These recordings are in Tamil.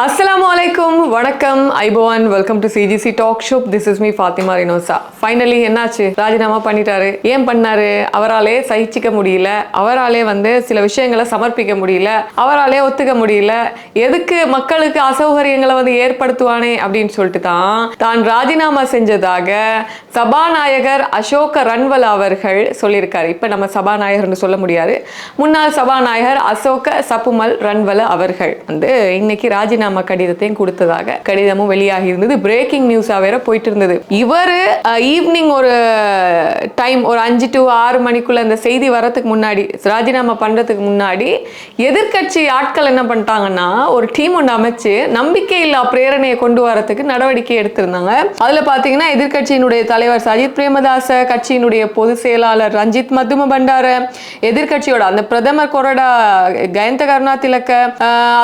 அஸ்லாம் வலைக்கும் வணக்கம் ஐபவான் welcome to CGC talk show this is me Fathima Rinosa finally என்னாச்சு? ராஜினாமா பண்ணிட்டாரு. ஏன் பண்ணாரு? அவராலே சகிச்சிக்க முடியல. அவராலே வந்து சில விஷயங்களை சமர்ப்பிக்க முடியல. அவராலே ஒத்துக்க முடியல. எதுக்கு மக்களுக்கு அசௌகரியங்களை வந்து ஏற்படுத்துவானே அப்படின்னு சொல்லிட்டு தான் தான் ராஜினாமா செஞ்சதாக சபாநாயகர் அசோக ரன்வல் அவர்கள் சொல்லியிருக்காரு. இப்ப நம்ம சபாநாயகர்னு சொல்ல முடியாது. முன்னாள் சபாநாயகர் அசோக சப்புமல் ரன்வல அவர்கள் வந்து இன்னைக்கு ராஜினாமா கடிதத்தையும் கொடுத்ததாக கடிதமும் வெளியாகி இருந்தது. பிரேக்கிங் நியூஸா வேற போயிட்டு இருந்தது. இவர் ஈவினிங் ஒரு டைம் ஒரு அஞ்சு டு ஆறு மணிக்குள்ள அந்த செய்தி வரதுக்கு முன்னாடி ராஜினாமா பண்றதுக்கு முன்னாடி எதிர்க்கட்சி ஆட்கள் என்ன பண்ணிட்டாங்கன்னா ஒரு டீம் ஒன்று அமைச்சு நம்பிக்கையில்லா பிரேரணையை கொண்டு வரதுக்கு நடவடிக்கை எடுத்திருந்தாங்க. அதுல பாத்தீங்கன்னா எதிர்க்கட்சியினுடைய தலைவர் சஜித் பிரேமதாச கட்சியினுடைய பொதுச் செயலாளர் ரஞ்சித் மதும பண்டார எதிர்க்கட்சியோட அந்த பிரதமர் கொரடா கயந்த கருணா திலக்க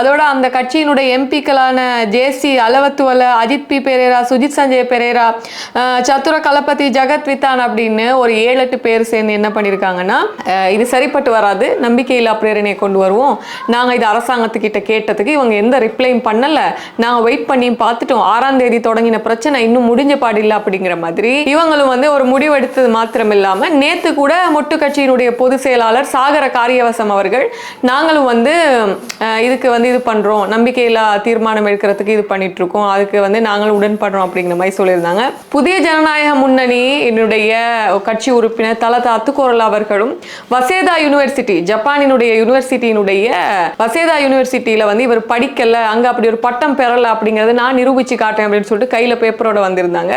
அதோட அந்த கட்சியினுடைய எம்பிக்களான ஜேசி அலவத்துவல அஜித் பி பெரேரா சுஜித் சஞ்சய் பெரேரா சத்துர கலபதி ஜெகத் வித்தான் அப்படின்னு ஒரு ஏழு எட்டு பேர் சேர்ந்து என்ன பண்ணியிருக்காங்கன்னா இது சரிப்பட்டு வராது. நம்பிக்கையில்லா பிரேரணையை கொண்டு வருவோம். நாங்கள் இது அரசாங்கத்துக்கிட்ட கேட்டதுக்கு இவங்க எந்த ரிப்ளையும் பண்ணலை. நாங்கள் வெயிட் பண்ணி பார்த்துட்டோம். ஆறாம் தேதி தொடங்கின பிரச்சனை இன்னும் முடிஞ்ச பாடில்லை அப்படிங்கிற மாதிரி இவங்களும் வந்து ஒரு முடிவெடுத்தது மாத்திரம் இல்லாமல் நேற்று கூட மொட்டு கட்சியினுடைய பொதுச் செயலாளர் சாகர காரியவசம் அவர்கள் நாங்களும் வந்து இதுக்கு வந்து இது பண்ணுறோம் நம்பிக்கையில்லா தீர்மானம் எடுக்கிறதுக்கு இது பண்ணிட்டு இருக்கோம் அதுக்கு வந்து நாங்களும் உடன்படுறோம் அப்படிங்கிற மாதிரி சொல்லியிருந்தாங்க. புதிய ஜனநாயக முன்னணி என்னுடைய கட்சி உறுப்பினர் தலதா அத்துக்கோரல் அவர்களும் வசேதா யூனிவர்சிட்டி ஜப்பானினுடைய யூனிவர்சிட்டியினுடைய வசேதா யூனிவர்சிட்டியில வந்து இவர் படிக்கல அங்க அப்படி ஒரு பட்டம் பெறல அப்படிங்கறத நான் நிரூபிச்சு காட்டேன் அப்படின்னு சொல்லிட்டு கையில பேப்பரோட வந்திருந்தாங்க.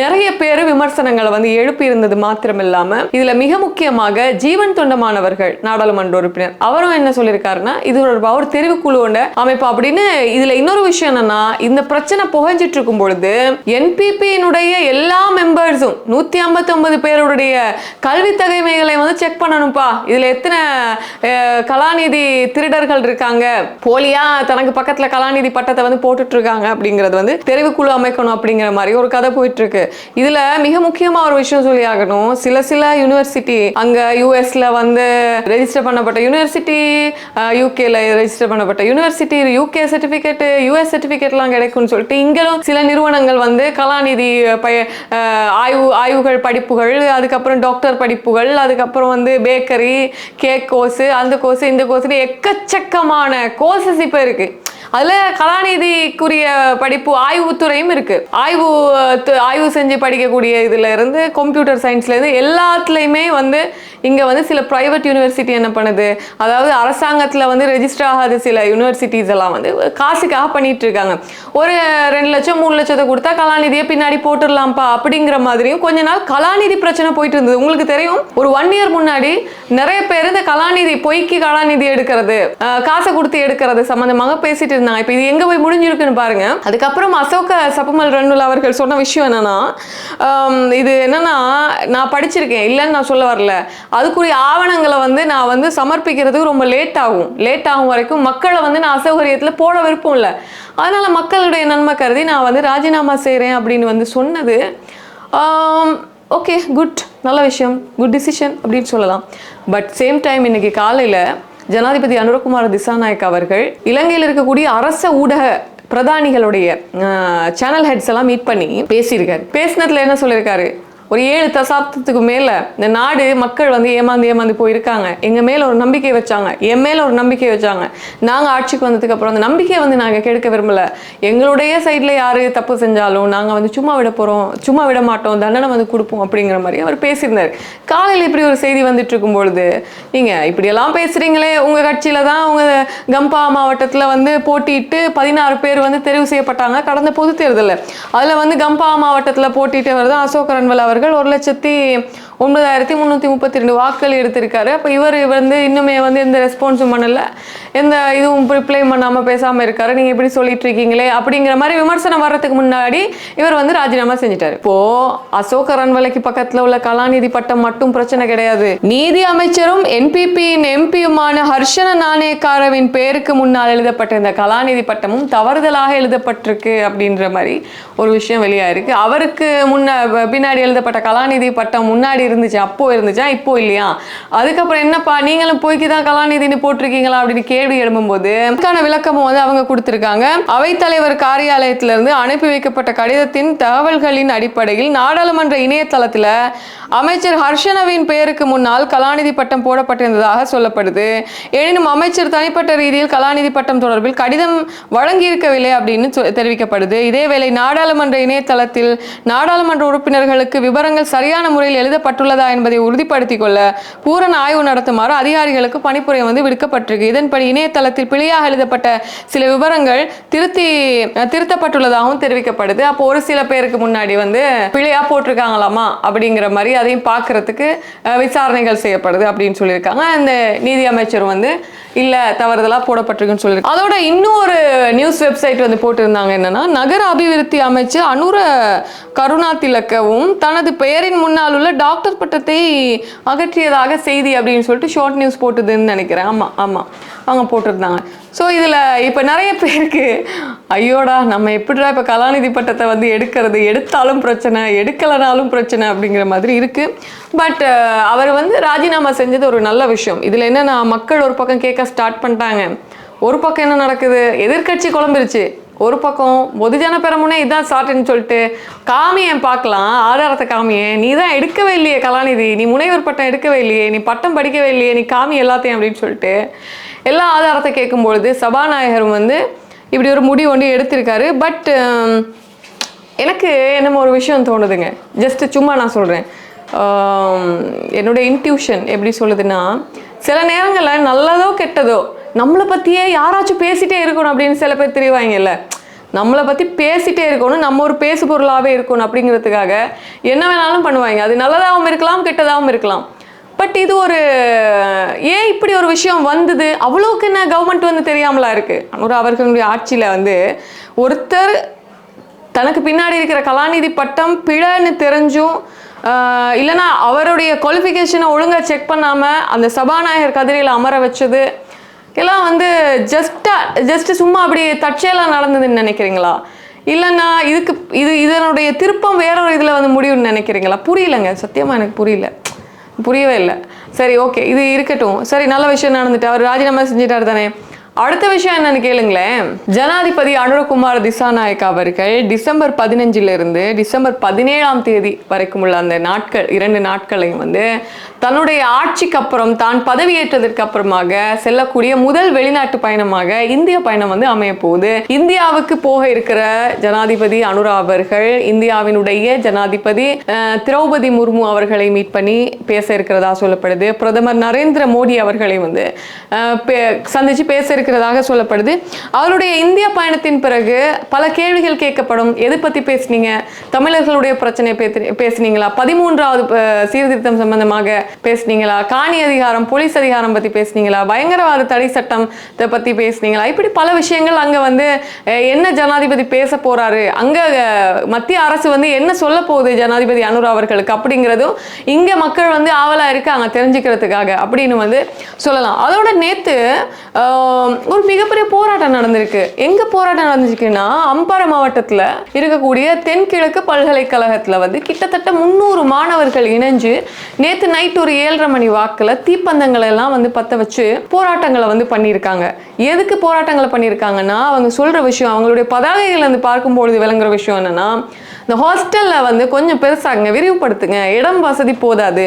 நிறைய பேர் விமர்சனங்களை வந்து எழுப்பி இருந்தது மாத்திரம் இல்லாம இதுல மிக முக்கியமாக ஜீவன் தொண்டமானவர்கள் நாடாளுமன்ற உறுப்பினர். அவரும் என்ன சொல்லியிருக்காருன்னா இது ஒரு தெரிவு குழு அமைப்பு அப்படின்னு இதுல இன்னொரு விஷயம் என்னன்னா இந்த பிரச்சனை புகஞ்சிட்டு இருக்கும் பொழுது என்பிபியினுடைய எல்லா மெம்பர்ஸும் நூத்தி ஐம்பத்தி ஒன்பது பேருடைய கல்வி தகைமைகளை வந்து செக் பண்ணணும்ப்பா இதுல எத்தனை கலாநிதி திருடர்கள் இருக்காங்க? போலியா தனக்கு பக்கத்துல கலாநிதி பட்டத்தை வந்து போட்டுட்டு இருக்காங்க அப்படிங்கிறது வந்து தெரிவுக்குழு அமைக்கணும் அப்படிங்கிற மாதிரி ஒரு கதை போயிட்டு இருக்கு இதுல மிக முக்கியமா ஒரு விஷயம் சொல்லி ஆகணும். சில சில யூனிவர்சிட்டி அங்க யூஎஸ்ல வந்து ரெஜிஸ்டர் பண்ணப்பட்ட யூனிவர்சிட்டி யூகேல ரெஜிஸ்டர் பண்ணப்பட்ட யூனிவர்சிட்டி யூகே சர்டிபிகேட் யூஎஸ் சர்டிஃபிகேட்லாம் கிடைக்கும்னு சொல்லிட்டு இங்கேயும் சில நிறுவனங்கள் வந்து கலாநிதி பய ஆய்வு ஆய்வுகள் படிப்புகள் அதுக்கப்புறம் டாக்டர் படிப்புகள் அதுக்கப்புறம் வந்து பேக்கரி கேக் கோர்ஸ் அந்த கோர்ஸ் இந்த கோர்ஸ் எக்கச்சக்கமான கோர்சஸ் இப்போ இருக்குது அதுல கலாநிதிக்குரிய படிப்பு ஆய்வுத்துறையும் இருக்கு. ஆய்வு ஆய்வு செஞ்சு படிக்கக்கூடிய இதுல இருந்து கம்ப்யூட்டர் சயின்ஸ்ல இருந்து எல்லாத்துலயுமே வந்து இங்க வந்து சில பிரைவேட் யூனிவர்சிட்டி என்ன பண்ணுது? அதாவது அரசாங்கத்துல வந்து ரெஜிஸ்டர் ஆகாத சில யூனிவர்சிட்டிஸ் எல்லாம் வந்து காசுக்காக பண்ணிட்டு இருக்காங்க. ஒரு ரெண்டு லட்சம் மூணு லட்சத்தை கொடுத்தா கலாநிதியை பின்னாடி போட்டுடலாம்ப்பா அப்படிங்கிற மாதிரியும் கொஞ்ச நாள் கலாநிதி பிரச்சனை போயிட்டு இருந்தது. உங்களுக்கு தெரியும் ஒரு ஒன் இயர் முன்னாடி நிறைய பேர் இந்த கலாநிதி பொய்க்கு கலாநிதி எடுக்கிறது காசை கொடுத்து எடுக்கிறது சம்பந்தமாக பேசிட்டு இருந்தாங்க இப்போ இது எங்க போய் முடிஞ்சிருக்குன்னு பாருங்க. அதுக்கப்புறம் அசோக சப்புமல் ரன்னுல் அவர்கள் சொன்ன விஷயம் என்னன்னா இது என்னன்னா நான் படிச்சிருக்கேன் இல்லைன்னு நான் சொல்ல வரல. அதுக்குரிய ஆவணங்களை வந்து நான் வந்து சமர்ப்பிக்கிறதுக்கு ரொம்ப லேட் ஆகும். லேட் ஆகும் வரைக்கும் மக்களை வந்து நான் அசௌகரியத்தில் போட விருப்பம் இல்லை. அதனால மக்களுடைய நன்மை கருதி நான் வந்து ராஜினாமா செய்கிறேன் அப்படின்னு வந்து சொன்னது. ஓகே குட் நல்ல விஷயம். குட் டிசிஷன் அப்படின்னு சொல்லலாம். பட் சேம் டைம் இன்னைக்கு காலையில் ஜனாதிபதி அனுரகுமார் திசாநாயக் அவர்கள் இலங்கையில் இருக்கக்கூடிய அரச ஊடக பிரதானிகளுடைய சேனல் ஹெட்ஸ் எல்லாம் மீட் பண்ணி பேசியிருக்காரு. பேசினதுல என்ன சொல்லியிருக்காரு? ஒரு ஏழு தசாப்தத்துக்கு மேல இந்த நாடு மக்கள் வந்து ஏமாந்து ஏமாந்து போயிருக்காங்க. எங்க மேல ஒரு நம்பிக்கை வச்சாங்க. என் மேல ஒரு நம்பிக்கை வச்சாங்க. நாங்க ஆட்சிக்கு வந்ததுக்கு அப்புறம் அந்த நம்பிக்கையை வந்து நாங்க கெடுக்க விரும்பல. எங்களுடைய சைட்ல யாரு தப்பு செஞ்சாலும் நாங்க வந்து சும்மா விட போறோம் சும்மா விட மாட்டோம் தண்டனை வந்து கொடுப்போம் அப்படிங்கிற மாதிரி அவர் பேசியிருந்தார். காலையில் இப்படி ஒரு செய்தி வந்துட்டு இருக்கும் பொழுது நீங்க இப்படியெல்லாம் பேசுறீங்களே உங்க கட்சியில தான் உங்க கம்பா மாவட்டத்துல வந்து போட்டியிட்டு பதினாறு பேர் வந்து தெரிவு செய்யப்பட்டாங்க. கடந்த பொது தேர்தலில். அதுல வந்து கம்பா மாவட்டத்துல போட்டியிட்டவர் தான் அசோக் ரன்வல் அவர்கள் ஒரு லட்சத்தி ஒன்பதாயிரத்தி முந்நூற்றி முப்பத்தி ரெண்டு வாக்குகள் எடுத்திருக்காரு. அப்போ இவர் வந்து இன்னுமே வந்து எந்த ரெஸ்பான்ஸும் பண்ணல. எந்த இதுவும் ரிப்ளை பண்ணாமல் பேசாமல் இருக்காரு. நீங்கள் இப்படி சொல்லிட்டு இருக்கீங்களே அப்படிங்கிற மாதிரி விமர்சனம் வர்றதுக்கு முன்னாடி இவர் வந்து ராஜினாமா செஞ்சிட்டாரு. இப்போ அசோக ரன்வலைக்கு பக்கத்தில் உள்ள கலாநிதி பட்டம் மட்டும் பிரச்சனை கிடையாது. நீதி அமைச்சரும் என்பிபியின் எம்பியுமான ஹர்ஷன நாணயக்காரவின் பேருக்கு முன்னால் எழுதப்பட்ட இந்த கலாநிதி பட்டமும் தவறுதலாக எழுதப்பட்டிருக்கு அப்படின்ற மாதிரி ஒரு விஷயம் வெளியாயிருக்கு. அவருக்கு முன்ன பின்னாடி எழுதப்பட்ட அறிவிக்கப்பட்ட கலாநிதி பட்டம் முன்னாடி இருந்துச்சு அப்போ இருந்துச்சா இப்போ இல்லையா? அதுக்கப்புறம் என்னப்பா நீங்களும் போய்க்கு தான் கலாநிதினு போட்டிருக்கீங்களா அப்படின்னு கேள்வி எழும்பும்போது அதுக்கான விளக்கமும் வந்து அவங்க கொடுத்திருக்காங்க. அவைத்தலைவர் காரியாலயத்திலிருந்து அனுப்பி வைக்கப்பட்ட கடிதத்தின் தகவல்களின் அடிப்படையில் நாடாளுமன்ற இணையதளத்தில் அமைச்சர் ஹர்ஷனவின் பெயருக்கு முன்னால் கலாநிதி பட்டம் போடப்பட்டிருந்ததாக சொல்லப்படுது. எனினும் அமைச்சர் தனிப்பட்ட ரீதியில் கலாநிதி பட்டம் தொடர்பில் கடிதம் வழங்கியிருக்கவில்லை அப்படின்னு தெரிவிக்கப்படுது. இதேவேளை நாடாளுமன்ற இணையதளத்தில் நாடாளுமன்ற உறுப்பினர்களுக்கு விவரங்கள் சரியான முறையில் எழுதப்பட்டுள்ளதா என்பதை உறுதிப்படுத்திக் கொள்ள பூரண ஆய்வு நடத்துமாறு அதிகாரிகளுக்கு பணிப்புரை வந்து விடுக்கப்பட்டிருக்கு. இதன்படி இணையதளத்தில் பிழையாக எழுதப்பட்ட சில விவரங்கள் திருத்தி திருத்தப்பட்டுள்ளதாகவும் தெரிவிக்கப்படுது. அப்போ ஒரு சில பேருக்கு முன்னாடி வந்து பிழையா போட்டிருக்காங்களாமா அப்படிங்கிற மாதிரி அதையும் பார்க்கறதுக்கு விசாரணைகள் செய்யப்படுது அப்படின்னு சொல்லியிருக்காங்க. அந்த நீதி அமைச்சர் வந்து இல்ல தவறுதலா போடப்பட்டிருக்குன்னு சொல்லி அதோட இன்னொரு நியூஸ் வெப்சைட் வந்து போட்டிருந்தாங்க என்னன்னா நகர அபிவிருத்தி அமைச்சர் அனுர கருணா திலக்கவும் தனது பெயரின் முன்னால் உள்ள டாக்டர் பட்டத்தை அகற்றியதாக செய்தி அப்படின்னு சொல்லிட்டு ஷார்ட் நியூஸ் போட்டுதுன்னு நினைக்கிறேன். ஆமாம் ஆமாம் அவங்க போட்டிருந்தாங்க. ஸோ இதில் இப்போ நிறைய பேருக்கு ஐயோடா நம்ம எப்படிடா இப்போ கலாநிதி பட்டத்தை வந்து எடுக்கிறது? எடுத்தாலும் பிரச்சனை எடுக்கலைனாலும் பிரச்சனை அப்படிங்கிற மாதிரி இருக்குது பட் அவர் வந்து ராஜினாமா செஞ்சது ஒரு நல்ல விஷயம். இதில் என்னென்னா மக்கள் ஒரு பக்கம் கேட்க ஸ்டார்ட் பண்ணிட்டாங்க. ஒரு பக்கம் என்ன நடக்குது? எதிர்க்கட்சி குழம்பிருச்சு. ஒரு பக்கம் பொதுஜன பெரமுனே இதான் சாட்டுன்னு சொல்லிட்டு காமியன் பார்க்கலாம். ஆதாரத்தை காமியன் நீ தான் எடுக்கவே இல்லையே கலாநிதி. நீ முனைவர் பட்டம் எடுக்கவே இல்லையே. நீ பட்டம் படிக்கவே இல்லையே. நீ காமி எல்லாத்தையும் அப்படின்னு சொல்லிட்டு எல்லா ஆதாரத்தை கேட்கும்பொழுது சபாநாயகரும் வந்து இப்படி ஒரு முடிவு ஒன்று எடுத்திருக்காரு. பட் எனக்கு என்னமோ ஒரு விஷயம் தோணுதுங்க. ஜஸ்ட் சும்மா நான் சொல்கிறேன் என்னோடய இன்ட்யூஷன் எப்படி சொல்லுதுன்னா சில நேரங்களில் நல்லதோ கெட்டதோ நம்மளை பற்றியே யாராச்சும் பேசிகிட்டே இருக்கணும் அப்படின்னு சில பேர் தெரிவாங்கல்ல. நம்மளை பற்றி பேசிகிட்டே இருக்கணும் நம்ம ஒரு பேசு பொருளாகவே இருக்கணும் அப்படிங்கிறதுக்காக என்ன வேணாலும் பண்ணுவாங்க. அது நல்லதாகவும் இருக்கலாம் கெட்டதாகவும் இருக்கலாம். பட் இது ஒரு ஏன் இப்படி ஒரு விஷயம் வந்தது? அவ்வளோக்கு என்ன கவர்மெண்ட் வந்து தெரியாமலா இருக்குது ஒரு அவர்களுடைய ஆட்சியில் வந்து ஒருத்தர் தனக்கு பின்னாடி இருக்கிற கலாநிதி பட்டம் பிழைன்னு தெரிஞ்சும் இல்லைனா இல்லைன்னா அவருடைய குவாலிஃபிகேஷனை ஒழுங்காக செக் பண்ணாமல் அந்த சபாநாயகர் கதிரையில் அமர வச்சது எல்லாம் வந்து ஜஸ்டா ஜஸ்ட் சும்மா அப்படி தற்செயலாக நடந்ததுன்னு நினைக்கிறீங்களா? இல்லைன்னா இதுக்கு இது இதனுடைய திருப்பம் வேற ஒரு இதில் வந்து முடியும்னு நினைக்கிறீங்களா? புரியலங்க. சத்தியமாக எனக்கு புரியல. புரியவே இல்லை. சரி ஓகே இது இருக்கட்டும். சரி நல்ல விஷயம் நடந்துட்டு அவர் ராஜினாமா செஞ்சிட்டாரு தானே. அடுத்த விஷயம் என்னன்னு கேளுங்களேன். ஜனாதிபதி அனுரகுமார் திசாநாயக் அவர்கள் டிசம்பர் பதினஞ்சிலிருந்து டிசம்பர் பதினேழாம் தேதி வரைக்கும் உள்ள அந்த நாட்கள் இரண்டு நாட்களையும் வந்து தன்னுடைய ஆட்சிக்கு அப்புறம் தான் பதவியேற்றதற்கு அப்புறமாக செல்லக்கூடிய முதல் வெளிநாட்டு பயணமாக இந்திய பயணம் வந்து அமைய போகுது. இந்தியாவுக்கு போக இருக்கிற ஜனாதிபதி அனுரா அவர்கள் இந்தியாவினுடைய ஜனாதிபதி திரௌபதி முர்மு அவர்களை மீட் பண்ணி பேச இருக்கிறதா சொல்லப்படுது. பிரதமர் நரேந்திர மோடி அவர்களை வந்து பே- சந்திச்சு பேச இருக்கிறதாக சொல்லப்படுது. அவருடைய இந்திய பயணத்தின் பிறகு பல கேள்விகள் கேட்கப்படும். எது பத்தி பேசுனீங்க? தமிழர்களுடைய பிரச்சனை பேசுனீங்களா? பதிமூன்றாவது சீர்திருத்தம் சம்பந்தமாக பேசுனீங்களா? காணி அதிகாரம் போலீஸ் அதிகாரம் பத்தி பேசுனீங்களா? பயங்கரவாத தடை சட்டம் இதை பத்தி பேசுனீங்களா? இப்படி பல விஷயங்கள் அங்க வந்து என்ன ஜனாதிபதி பேச போறாரு? அங்க மத்திய அரசு வந்து என்ன சொல்ல போகுது ஜனாதிபதி அனுரா அவர்களுக்கு அப்படிங்கிறதும் இங்க மக்கள் வந்து ஆவலா இருக்காங்க தெரிஞ்சுக்கிறதுக்காக அப்படின்னு வந்து சொல்லலாம். அதோட நேத்து ஒரு மிகப்பெரிய போராட்டம் நடந்திருக்கு. எங்க போராட்டம் நடந்துச்சுன்னா அம்பாறை மாவட்டத்துல இருக்கக்கூடிய தென்கிழக்கு பல்கலைக்கழகத்துல வந்து கிட்டத்தட்ட முந்நூறு மாணவர்கள் இணைஞ்சு நேத்து நைட் ஒரு ஏழரை மணி வாக்கில் தீப்பந்தங்களை எல்லாம் வந்து பற்ற வச்சு போராட்டங்களை வந்து பண்ணியிருக்காங்க. எதுக்கு போராட்டங்களை பண்ணியிருக்காங்கன்னா அவங்க சொல்கிற விஷயம் அவங்களுடைய பதாகைகள் வந்து பார்க்கும்பொழுது விளங்குற விஷயம் என்னென்னா இந்த ஹாஸ்டல்ல வந்து கொஞ்சம் பெருசாகுங்க விரிவுபடுத்துங்க இடம் வசதி போதாது.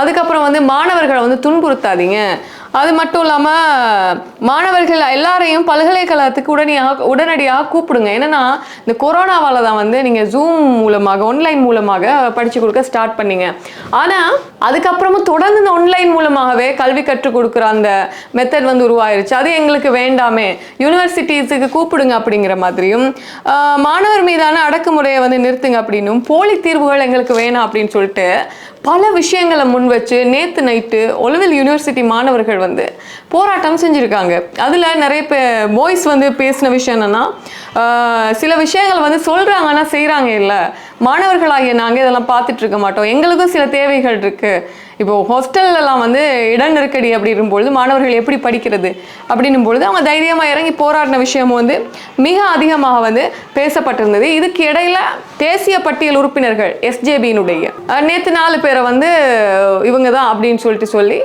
அதுக்கப்புறம் வந்து மாணவர்களை வந்து துன்புறுத்தாதீங்க. அது மட்டும் இல்லாமல் மாணவர்கள் எல்லாரையும் பல்கலைக்கழகத்துக்கு உடனடியாக உடனடியாக கூப்பிடுங்க. என்னென்னா இந்த கொரோனாவால் தான் வந்து நீங்கள் ஜூம் மூலமாக ஆன்லைன் மூலமாக படித்து கொடுக்க ஸ்டார்ட் பண்ணீங்க. ஆனால் அதுக்கப்புறமும் தொடர்ந்து இந்த ஆன்லைன் மூலமாகவே கல்வி கற்றுக் கொடுக்குற அந்த மெத்தட் வந்து உருவாயிருச்சு. அது எங்களுக்கு வேண்டாமே. யூனிவர்சிட்டிஸுக்கு கூப்பிடுங்க அப்படிங்கிற மாதிரியும் மாணவர் மீதான அடக்குமுறையை வந்து நிறுத்துங்க அப்படின்னும் போலி தீர்வுகள் எங்களுக்கு வேணாம் அப்படின்னு சொல்லிட்டு பல விஷயங்களை முன் வச்சு நேற்று நைட்டு ஒலுவில் யூனிவர்சிட்டி மாணவர்கள் வந்து போராட்டம் செஞ்சுருக்காங்க. அதில் நிறைய பே பாய்ஸ் வந்து பேசின விஷயம் என்னன்னா சில விஷயங்கள் வந்து சொல்கிறாங்க ஆனால் செய்கிறாங்க இல்லை. மாணவர்களாகிய நாங்கள் இதெல்லாம் பார்த்துட்டு இருக்க மாட்டோம். எங்களுக்கும் சில தேவைகள் இருக்குது இப்போ ஹோஸ்டல்லலாம் வந்து இட நெருக்கடி அப்படின்னும் பொழுது மாணவர்கள் எப்படி படிக்கிறது அப்படின்னும் பொழுது அவங்க தைரியமாக இறங்கி போராடின விஷயம் வந்து மிக அதிகமாக வந்து பேசப்பட்டிருந்தது. இதுக்கு இடையில தேசிய பட்டியல் உறுப்பினர்கள் எஸ்ஜேபியினுடைய நேற்று நாலு பேரை வந்து இவங்க தான் அப்படின்னு சொல்லிட்டு சொல்லி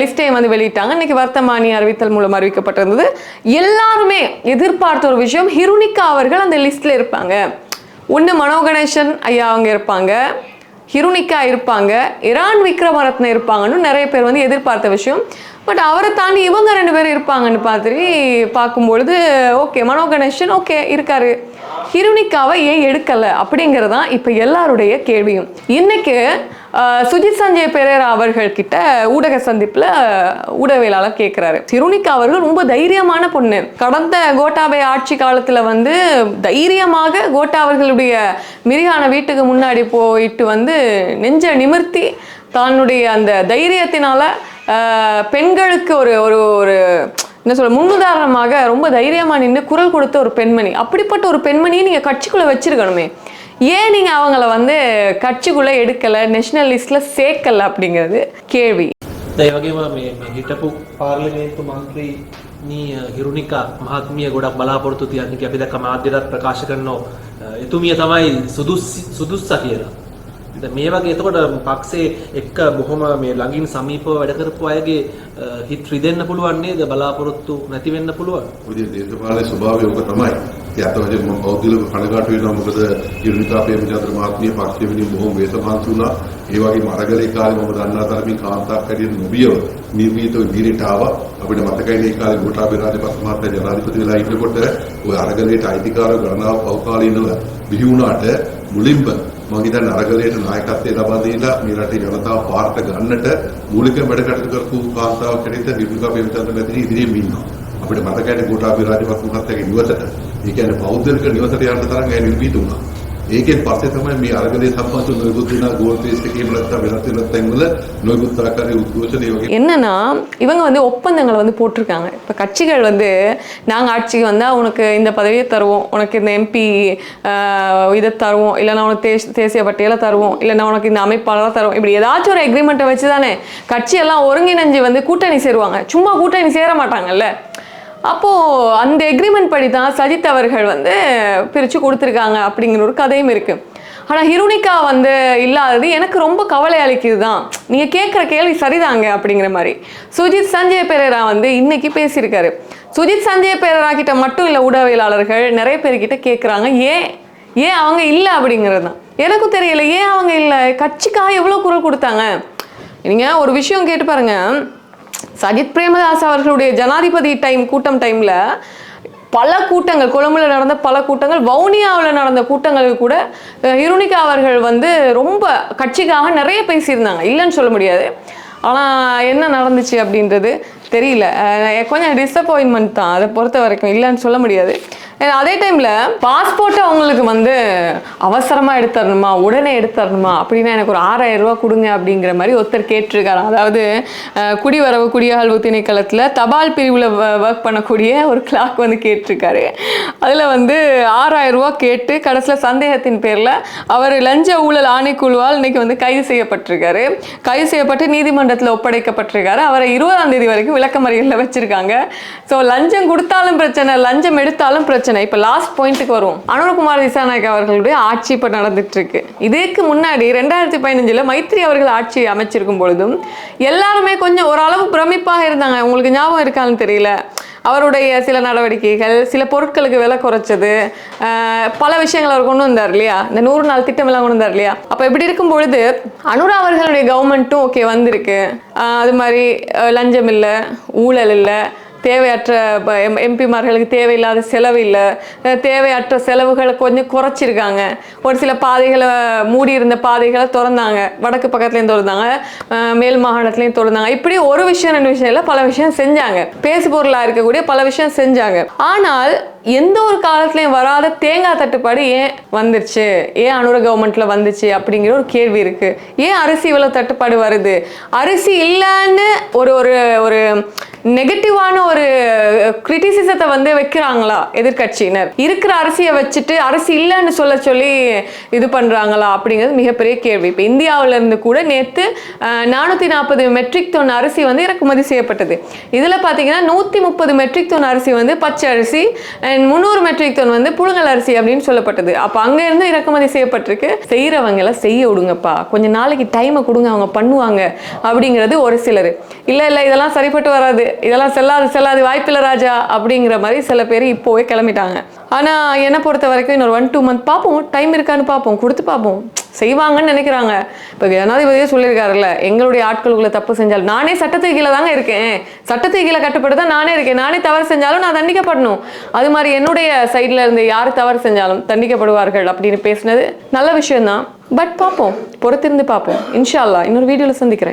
லிஸ்ட்டையும் வந்து வெளியிட்டாங்க. இன்னைக்கு வர்த்தமானி அறிவித்தல் மூலம் அறிவிக்கப்பட்டிருந்தது. எல்லாருமே எதிர்பார்த்த ஒரு விஷயம் ஹிருனிகா அவர்கள் அந்த லிஸ்ட்ல இருப்பாங்க. ஒன்று மனோ கணேசன் ஐயா அவங்க இருப்பாங்க ஹிருணிக்கா இருப்பாங்க இரான் விக்ரமரத்ன இருப்பாங்கன்னு நிறைய பேர் வந்து எதிர்பார்த்த விஷயம். பட் அவரை தாண்டி இவங்க ரெண்டு பேரும் இருப்பாங்கன்னு பார்த்துட்டு பார்க்கும்பொழுது ஓகே மனோ கணேசன் ஓகே இருக்காரு. ஹிருணிக்காவை ஏன் எடுக்கலை அப்படிங்கிறது தான் இப்போ எல்லாருடைய கேள்வியும். இன்னைக்கு சுஜித் சஞ்சய் பெரேரா அவர்கள் கிட்ட ஊடக சந்திப்பில் ஊடகவியலாளர் கேட்குறாரு ஹிருனிகா அவர்கள் ரொம்ப தைரியமான பொண்ணு. கடந்த கோட்டாபை ஆட்சி காலத்தில் வந்து தைரியமாக கோட்டா அவர்களுடைய மிரிகான வீட்டுக்கு முன்னாடி போயிட்டு வந்து நெஞ்ச நிமிர்த்தி தன்னுடைய அந்த தைரியத்தினால பெண்களுக்கு ஒரு ஒரு ஒரு என்ன சொல்ல முன்னுதாரணமாக ரொம்ப தைரியமாக நின்று குரல் கொடுத்த ஒரு பெண்மணி. அப்படிப்பட்ட ஒரு பெண்மணியை நீங்கள் கட்சிக்குள்ளே வச்சிருக்கணுமே. ஏன் நீங்கள் அவங்கள வந்து கட்சிக்குள்ளே எடுக்கலை நேஷனல் லிஸ்ட்டில் சேர்க்கல அப்படிங்கிறது கேள்வி ඒ වගේම මේ මේ හිටපු පාර්ලිමේන්තු මන්ත්‍රී නී හිරුනිකා මහත්මිය ගොඩක් බලාපොරොත්තු තියන්නේ අපි දැක්ක මාධ්‍යරත් ප්‍රකාශ කරනවා අ, එතුමිය තමයි සුදුස් සුදුස්සා කියලා. දැන් මේ වගේ එතකොට පක්ෂේ එක්ක බොහොම මේ ළඟින් සමීපව වැඩ කරපු අයගේ අ, හිත් රිදෙන්න පුළුවන් නේද බලාපොරොත්තු නැති වෙන්න පුළුවන්. ඔය දේශපාලන ස්වභාවය ඔක තමයි. ඒ අත වශයෙන් මම බෞද්ධික කනගාටු වෙනවා මොකද ඉරුනිකා ප්‍රේමචන්ද්‍ර මහත්මිය පක්ෂ වෙනින් බොහොම වේසමහන්සි වුණා. ඒ වගේම අරගලේ කාලේ මම දන්නා තරමින් කාන්තාවක් හැටියට නොබියව නිර්මීතව ඉදිරියට ආවා. අපිට මතකයි මේ කාලේ ගෝඨාභය රාජපක්ෂ මහත්තයා ජනාධිපති වෙලා ඉන්නකොට ওই අරගලේට අයිතිකාරව ගණනාවක් පෞකාලීනව බිහි වුණාට මුලින්ම මම හිතන්නේ අරගලයට නායකත්වය ලබා දීලා මේ රටේ ජනතාව පාරට ගන්නට මූලික වැඩ කටයුතු කරපු කාන්තාවක් හැටියට ඉරුනිකා ප්‍රේමචන්ද්‍ර මැතිණිය ඉදිරියෙන් ඉන්නවා. අපිට මතකයි ගෝඨාභය රාජපක්ෂ මහත්තයාගේ නිවසට. ඒ කියන්නේ පෞද්ගලික නිවසට යන්න තරම් ඇය නිර්භීත වුණා. ඒකෙන් පස්සේ තමයි මේ අරගලයේ සම්බන්ධ නොයෙකුත් දිනා ගෝල් ෆේස් එකේ නැත්නම් වෙනත් වෙනත් තැන්වල නොයෙකුත් ආකාරයේ උද්ඝෝෂණ ඒ වගේ என்னன்னா இவங்க வந்து ஒப்பந்தங்களை வந்து போட்டிருக்காங்க இப்போ கட்சிகள் வந்து நாங்கள் ஆட்சிக்கு வந்தால் உனக்கு இந்த பதவியை தருவோம் உனக்கு இந்த எம்பி இதை தருவோம் இல்லைன்னா உனக்கு தேச தேசிய பட்டியலை தருவோம் இல்லைன்னா உனக்கு இந்த அமைப்பாளரை தருவோம் இப்படி ஏதாச்சும் ஒரு எக்ரிமெண்ட்டை வச்சு தானே கட்சியெல்லாம் ஒருங்கிணைஞ்சு வந்து கூட்டணி சேருவாங்க சும்மா கூட்டணி சேர மாட்டாங்கல்ல அப்போது அந்த எக்ரிமெண்ட் படி தான் சஜித் அவர்கள் வந்து பிரித்து கொடுத்துருக்காங்க அப்படிங்கிற ஒரு கதையும் இருக்குது ஆனால் ஹிருனிகா வந்து இல்லாதது எனக்கு ரொம்ப கவலை அளிக்குது தான் நீங்கள் கேட்குற கேள்வி சரிதாங்க அப்படிங்கிற மாதிரி. சுஜித் சஞ்சய் பெரேரா வந்து இன்னைக்கு பேசியிருக்காரு. சுஜித் சஞ்சய் பெரேரா கிட்ட மட்டும் இல்லை ஊடகவியலாளர்கள் நிறைய பேர்கிட்ட கேட்குறாங்க ஏன்? ஏன் அவங்க இல்லை? அப்படிங்கிறது தான் எனக்கும் தெரியல ஏன் அவங்க இல்லை? கட்சிக்காக எவ்வளோ குரல் கொடுத்தாங்க? நீங்கள் ஒரு விஷயம் கேட்டு பாருங்கள் சஜித் பிரேமதாஸ் அவர்களுடைய ஜனாதிபதி டைம் கூட்டம் டைமில் பல கூட்டங்கள் கொழும்புல நடந்த பல கூட்டங்கள் வவுனியாவில் நடந்த கூட்டங்கள் கூட ஹிருனிகா அவர்கள் வந்து ரொம்ப கட்சிக்காக நிறைய பேசியிருந்தாங்க. இல்லைன்னு சொல்ல முடியாது. ஆனால் என்ன நடந்துச்சு அப்படின்றது தெரியல. கொஞ்சம் டிசப்பாயின்மெண்ட் தான். அதை பொறுத்த வரைக்கும் இல்லைன்னு சொல்ல முடியாது. அதே டைமில் பாஸ்போர்ட்டை அவங்களுக்கு வந்து அவசரமாக எடுத்துடணுமா உடனே எடுத்துடணுமா அப்படின்னா எனக்கு ஒரு ஆறாயிரம் ரூபா கொடுங்க அப்படிங்கிற மாதிரி ஒருத்தர் கேட்டிருக்காரு அதாவது குடிவரவு குடியாழ்வு திணைக்களத்தில் தபால் பிரிவில் ஒர்க் பண்ணக்கூடிய ஒரு கிளாக் வந்து கேட்டிருக்காரு. அதில் வந்து ஆறாயிரம் ரூபா கேட்டு கடைசியில் சந்தேகத்தின் பேரில் அவர் லஞ்ச ஊழல் ஆணைக்குழுவால் இன்றைக்கி வந்து கைது செய்யப்பட்டிருக்காரு. கைது செய்யப்பட்டு நீதிமன்றத்தில் ஒப்படைக்கப்பட்டிருக்காரு. அவரை இருபதாம் தேதி வரைக்கும் விளக்கமறியலில் வச்சிருக்காங்க. ஸோ லஞ்சம் கொடுத்தாலும் பிரச்சனை லஞ்சம் எடுத்தாலும் பிரச்சனை. இப்போ லாஸ்ட் பாயிண்ட்டுக்கு வருவோம். அனுர்குமார் திசாநாயக் அவர்களுடைய ஆட்சி இப்போ நடந்துட்டு இருக்கு இதுக்கு முன்னாடி ரெண்டாயிரத்தி பதினஞ்சில் மைத்ரி அவர்கள் ஆட்சி அமைச்சிருக்கும் பொழுதும் எல்லாருமே கொஞ்சம் ஓரளவு பிரமிப்பாக இருந்தாங்க. உங்களுக்கு ஞாபகம் இருக்கான்னு தெரியல. அவருடைய சில நடவடிக்கைகள் சில பொருட்களுக்கு விலை குறைச்சது பல விஷயங்கள் அவர் கொண்டு வந்தார் இல்லையா? இந்த நூறு நாள் திட்டம் எல்லாம் கொண்டு வந்தார் இல்லையா? அப்போ இப்படி இருக்கும் பொழுது அனுரா அவர்களுடைய கவர்மெண்ட்டும் ஓகே வந்திருக்கு. அது மாதிரி லஞ்சம் இல்லை ஊழல் இல்லை தேவையற்ற எம் எம்பிமார்களுக்கு தேவையில்லாத செலவு இல்லை. தேவையற்ற செலவுகளை கொஞ்சம் குறைச்சிருக்காங்க. ஒரு சில பாதைகளை மூடி இருந்த பாதைகளை திறந்தாங்க. வடக்கு பக்கத்துலேயும் திறந்தாங்க. மேல் மாகாணத்துலேயும் திறந்தாங்க. இப்படி ஒரு விஷயம் ரெண்டு விஷயம் இல்லை பல விஷயம் செஞ்சாங்க. பேசு பொருளாக இருக்கக்கூடிய பல விஷயம் செஞ்சாங்க. ஆனால் எந்த ஒரு காலத்துலேயும் வராத தேங்காய் தட்டுப்பாடு ஏன் வந்துருச்சு? ஏன் அனுர கவர்மெண்ட்டில் வந்துச்சு? அப்படிங்கிற ஒரு கேள்வி இருக்குது ஏன் அரிசி இவ்வளோ தட்டுப்பாடு வருது? அரிசி இல்லைன்னு ஒரு ஒரு ஒரு நெகட்டிவான ஒரு கிரிட்டிசிசத்தை வந்து வைக்கிறாங்களா எதிர்க்கட்சியினர்? இருக்கிற அரசியை வச்சுட்டு அரசு இல்லைன்னு சொல்ல சொல்லி இது பண்ணுறாங்களா அப்படிங்கிறது மிகப்பெரிய கேள்வி. இப்போ இந்தியாவிலேருந்து கூட நேற்று நானூற்றி நாற்பது மெட்ரிக் டன் அரிசி வந்து இறக்குமதி செய்யப்பட்டது. இதில் பார்த்தீங்கன்னா நூற்றி முப்பது மெட்ரிக் டன் அரிசி வந்து பச்சை அரிசி அண்ட் முந்நூறு மெட்ரிக் டன் வந்து புழுங்கல் அரிசி அப்படின்னு சொல்லப்பட்டது. அப்போ அங்கேருந்து இறக்குமதி செய்யப்பட்டிருக்கு. செய்கிறவங்க எல்லாம் செய்ய விடுங்கப்பா. கொஞ்சம் நாளைக்கு டைமை கொடுங்க அவங்க பண்ணுவாங்க அப்படிங்கிறது ஒரு சிலர். இல்லை இல்லை இதெல்லாம் சரிப்பட்டு வராது. இதெல்லாம் செல்லாது செல்லாது வாய்ப்பில்லை ராஜா அப்படிங்கிற மாதிரி சில பேர் இப்போவே கிளம்பிட்டாங்க. ஆனால் என்னை பொறுத்த வரைக்கும் இன்னொரு ஒன் டூ மந்த் பார்ப்போம். டைம் இருக்கான்னு பார்ப்போம். கொடுத்து பார்ப்போம். செய்வாங்கன்னு நினைக்கிறாங்க. இப்போ ஜனாதிபதியே சொல்லியிருக்காருல்ல எங்களுடைய ஆட்களுக்குள்ள தப்பு செஞ்சால் நானே சட்டத்துக்கு கீழே தாங்க இருக்கேன். சட்டத்துக்கு கீழே கட்டுப்பட்டு தான் நானே இருக்கேன். நானே தவறு செஞ்சாலும் நான் தண்டிக்கப்படணும். அது மாதிரி என்னுடைய சைடில் இருந்து யார் தவறு செஞ்சாலும் தண்டிக்கப்படுவார்கள் அப்படின்னு பேசினது நல்ல விஷயம்தான். பட் பார்ப்போம். பொறுத்திருந்து பார்ப்போம். இன்ஷால்லா இன்னொரு வீடியோவில் சந்திக்கிறேன்.